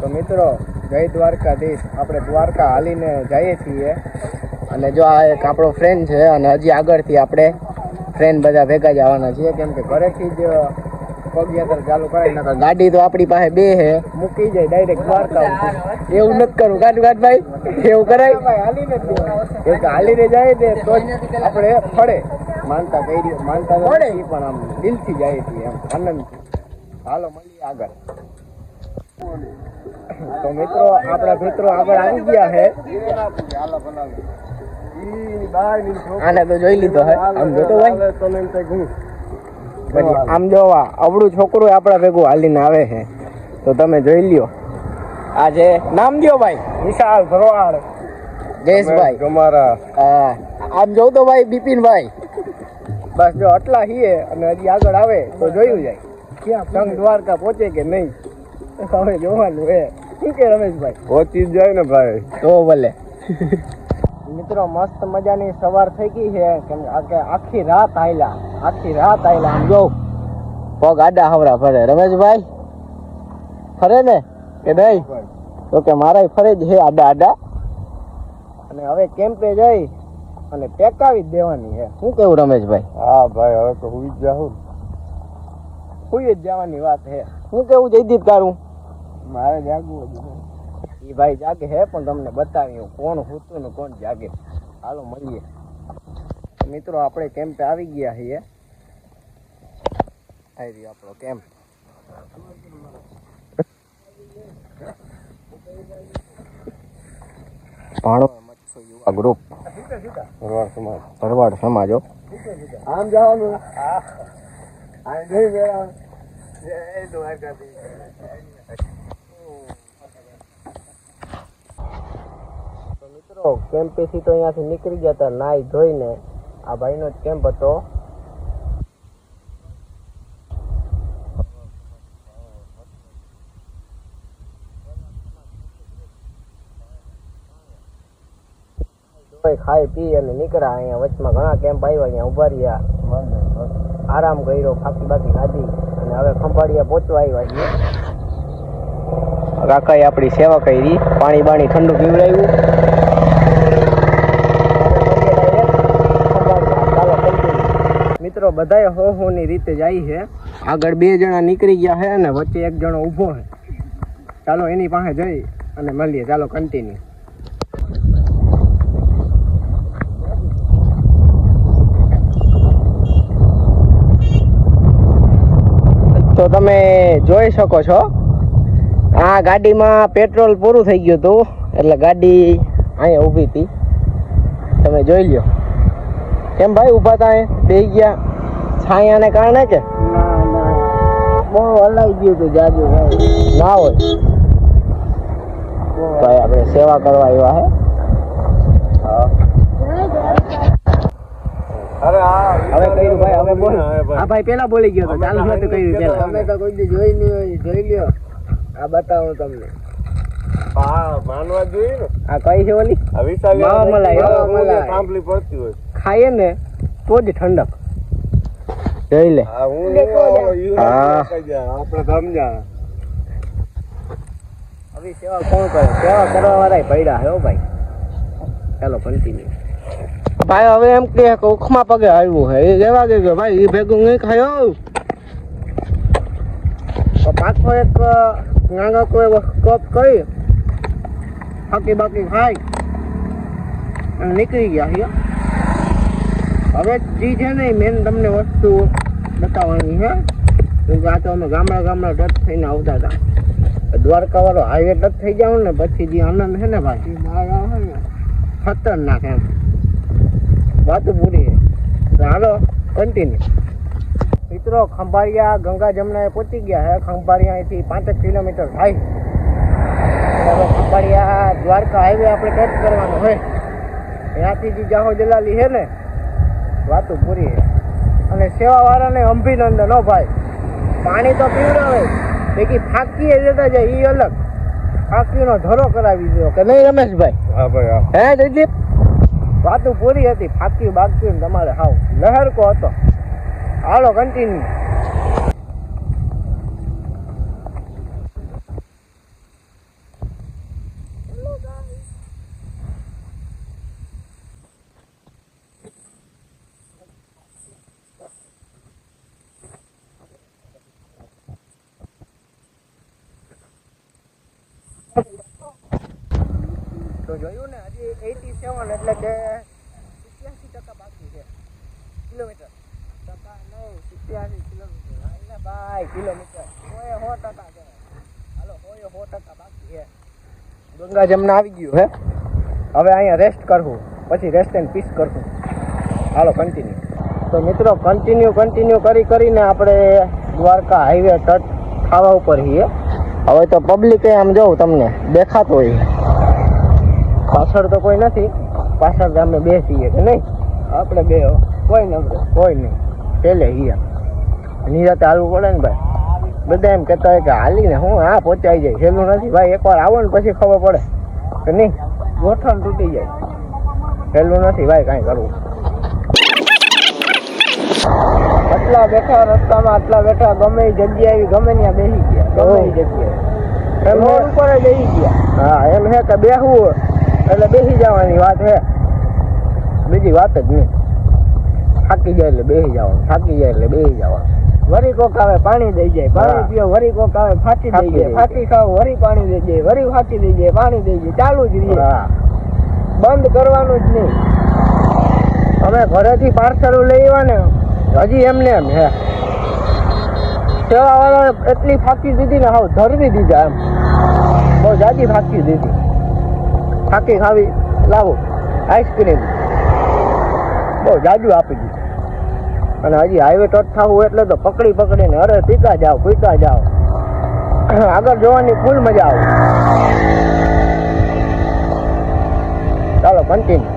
તો મિત્રો, જય દ્વારકાધીશ. આપણે દ્વારકા હાલીને જઈએ છીએ. અને જો આ એક આપણો ફ્રેન્ડ છે અને હજી આગળથી આપણે ફ્રેન્ડ બધા ભેગા જવાના છીએ. કેમ કે ઘરેથી જ પગયાત્રા ચાલુ કરાવી નકર ગાડી તો આપણી પાસે બે છે. મૂકી જાય ડાયરેક્ટ દ્વારકા એવું નથી કરવું. ગાડી ગાડ ભાઈ, એવું કરાય. હાલીને એક હાલીને જાય ને તો આપણે ફળે. માનતા કરી, માનતા પણ આમ દિલથી જાય છીએ એમ. આનંદથી. હાલો, મળીએ આગળ. તો મિત્રો આપણા મિત્રો આગળ આવી ગયા છે. આને તો જોઈ લીધો હે. આમ જોતો ભાઈ પછી આમ જોવા અવળું છોકરું આપણા ભેગું હાલીને આવે છે. તો તમે જોઈ લ્યો. આજે નામ દ્યો ભાઈ. વિશાલ ભરવાડ જયેશભાઈ. તમારા હા. આમ જોઉં તો ભાઈ બિપિનભાઈ. બસ જો આટલા હીએ અને હજી આગળ આવે તો જોયું જાય. ક્યાં? સંઘ દ્વારકા પહોંચે કે નહીં? હવે જોવાનું હે શું કે રમેશભાઈ? પહોંચી જાય ને ભાઈ. તો ભલે. મિત્રો મસ્ત મજાની સવાર થઈ ગઈ છે. કેમ કે આખી રાત આયલા. આખી રાત આયલા. આમ જોઉં પગ આડા હવરા ફરે. રમેશભાઈ? ફરે ને? કે નહીં? તો કે મારા ફરે જ છે આડા આડા. અને હવે કેમ્પે જઈ અને ટેકાવી જ દેવાની છે. શું કેવું રમેશભાઈ? હા ભાઈ હવે તો હુઈ જ જાઉં કોઈ જ જવાની વાત છે. શું કેવું જયદીપ તારું મારે જાગવું એ ભાઈ જાગે હે, પણ તમને બતાવ્યું કોણ હોતું ને કોણ જાગે. હાલો, મળીએ. મિત્રો, આપણે કેમ્પે આવી ગયા છીએ. આવી રહ્યો આપણો કેમ્પ ભાણો મચ્છો, યુવા ગ્રુપ ભરવાડ સમાજ. ભરવાડ સમાજો આમ જવાનું? આમ જઈ ગયા જય દ્વારકાધીશ. મિત્રો, કેમ્પેથી તો અહીંયાથી નીકળી ગયા હતા નાઈ ધોઈને આ ભાઈનો જ કેમ્પ હતો. ખાઈ, પી અને નીકળ્યા. અહીંયા વચમાં ઘણા કેમ્પ આવ્યા, અહીંયા ઊભા રહ્યા. આરામ કર્યો, ફાકી બાકી ખાધી અને હવે ખંભાળિયા પહોંચવા આવ્યા છીએ. કાકાએ આપણી સેવા કરી. પાણી બાણી ઠંડુ પીવડાવ્યું મિત્રો બધાએ હો હો ની રીતે જાય છે. આગળ બે જણા નીકળી ગયા છે અને વચ્ચે એક જણો ઊભો છે. ચાલો એની પાસે જઈ અને મળીએ. ચાલો કન્ટિન્યુ તો તમે જોઈ શકો છો, આ ગાડીમાં પેટ્રોલ પૂરું થઈ ગયું હતું. એટલે ગાડી અહીંયા ઊભી હતી. તમે જોઈ લ્યો. કેમ ભાઈ ઊભા હતા બે ગયા. છાયાને કારણે કે ના ના બહુ હલાઈ ગયું હતું જાજુ ના હોય ભાઈ આપણે સેવા કરવા આવ્યા હે અરે આ હવે કર્યું ભાઈ હવે બોલ હવે ભાઈ. પેલા બોલી ગયો તો ચાલુ કર્યું પેલા અમે તો કોઈ જોઈ નહીં હોય જોઈ લ્યો આ બતાવું તમને હા માનવા જોઈએ ને આ કઈ છે ઓલી મલાઈ, પડતી હોય ખાઈએ ને તો જ ઠંડક જોઈ લે. હવે સેવા કોણ કરે? સેવા કરવા વાળા પડ્યા હે હો ભાઈ. ચાલો કન્ટિન્યુ ભાઈ હવે એમ કે ઉખમાં પગે આવ્યું હે. એ જેવા કે ભાઈ એ ભેગું નહીં ખાયો તો પાછો એક નાનો કોઈ કપ કરી. બાકી બાકી ખાઈ નીકળી ગયા હવે જી છે ને મેન તમને વસ્તુ બતાવવાની છે. કે આ તો અમે ગામડા ગામડા ટચ થઈને આવતા હતા. દ્વારકા વાળો હાઈવે ટચ થઈ જાવ ને પછી જે આનંદ છે ને ભાઈ? ખતરનાક એમ. વાત પૂરી હાલો કન્ટિન્યુ મિત્રો ખંભાળિયા ગંગા જમનાએ પહોંચી ગયા હે ખંભાળિયા અહીંથી પાંચેક કિલોમીટર થાય. હવે ખંભાળિયા દ્વારકા હાઈવે આપણે ટચ કરવાનો હોય ત્યાંથી જે જાહો જલાલી છે ને વાતો પૂરી અને સેવાવાળાને અભિનંદન હો ભાઈ. પાણી તો પીવડાવે. બાકી ફાંકીએ જતા જાય એ અલગ. ફાંકીનો ધરો કરાવી દો કે નહીં રમેશભાઈ? હા ભાઈ હા. હે જયદીપ? વાતો પૂરી હતી ફાંકી બાકી તમારે હાવ લહેરકો હતો. હાલો કન્ટિન્યુ તો જોયું ને, હજી એટી સેવન એટલે કે સિત્યાસી ટકા બાકી છે. કિલોમીટર. ટકા નહીં સિત્યાસી કિલોમીટર. એટલે ભાઈ, કિલોમીટર. હોય સો ટકા છે. હાલો, હોય સો ટકા બાકી છે. ગંગા જમના આવી ગયું, હે? હવે અહીંયા રેસ્ટ કરવું. પછી રેસ્ટ એન્ડ પીસ કરશું હાલો કન્ટિન્યુ તો મિત્રો કન્ટિન્યુ કન્ટિન્યુ કરી કરીને આપણે દ્વારકા હાઈવે ટચ ખાવા ઉપર છીએ. હવે તો પબ્લિક આમ જોઉં તમને દેખાતો હોય. પાછળ તો કોઈ નથી. પાછળ ગામે અમે બે છીએ કે નહીં? આપણે બે કોઈ ન કોઈ નહીં. પેલે હિયા. નિરાતે હાલવું પડે ને ભાઈ. બધા એમ કહેતા હોય કે હાલીને હું આ પહોંચાઈ જાય. સહેલું નથી. ભાઈ એકવાર આવો ને પછી ખબર પડે. કે નહીં? ગોઠણ તૂટી જાય. સહેલું નથી. ભાઈ કાંઈ કરવું. આટલા બેઠા રસ્તામાં આટલા બેઠા ગમે જગ્યાએ ગમે ત્યાં બેસી ગયા. ગમે જગ્યાએ. એમ ઉપર બેસી ગયા. હા એમ હે કે બેસવું એટલે બેસી જવાની વાત હે બીજી વાત જ નહીં. થાકી જાય એટલે બેસી જવાનું થાકી જાય એટલે બેસી જવાનું. વરી કોક આવે પાણી દઈ જાય પાણી પીઓ વરી કોક આવે ફાટી દઈ જાય ફાટી ખાવ વરી પાણી દઈ જાય વરી ફાટી દઈ જાય પાણી દઈ જાય ચાલુ જ રહીએ બંધ કરવાનું જ નહીં. અમે ઘરેથી પાર્સલ લઈ આવ્યા ને હજી એમને એમ હે સેવા વાળા એટલી ફાંકી દીધી ને હાવ ધરવી દીધા એમ. બહુ જાજી ફાંકી દીધી. ફાંકી ખાવી, લાવો આઈસ્ક્રીમ બહુ જાજુ આપી દીધું. અને હજી હાઈવે ટચ થવું એટલે તો પકડી પકડીને અરે પીતા જાઓ પીતા જાઓ. આગળ જોવાની ફૂલ મજા આવે. ચાલો કન્ટિન્યુ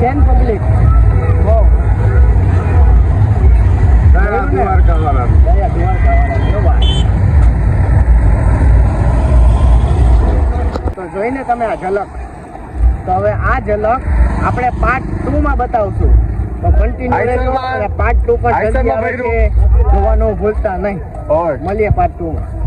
કેન પબ્લિક બહુ તારા દ્વારકા દયા દ્વારકાવાળા તો જોઈને તમે આ ઝલક. તો હવે આ ઝલક આપણે પાર્ટ ટુ માં બતાવશું. તો કન્ટિન્યુ રહેજો. પાર્ટ ટુ પર જલ્દી આવે જોવાનું ભૂલતા નહીં. મળીએ પાર્ટ ટુ માં.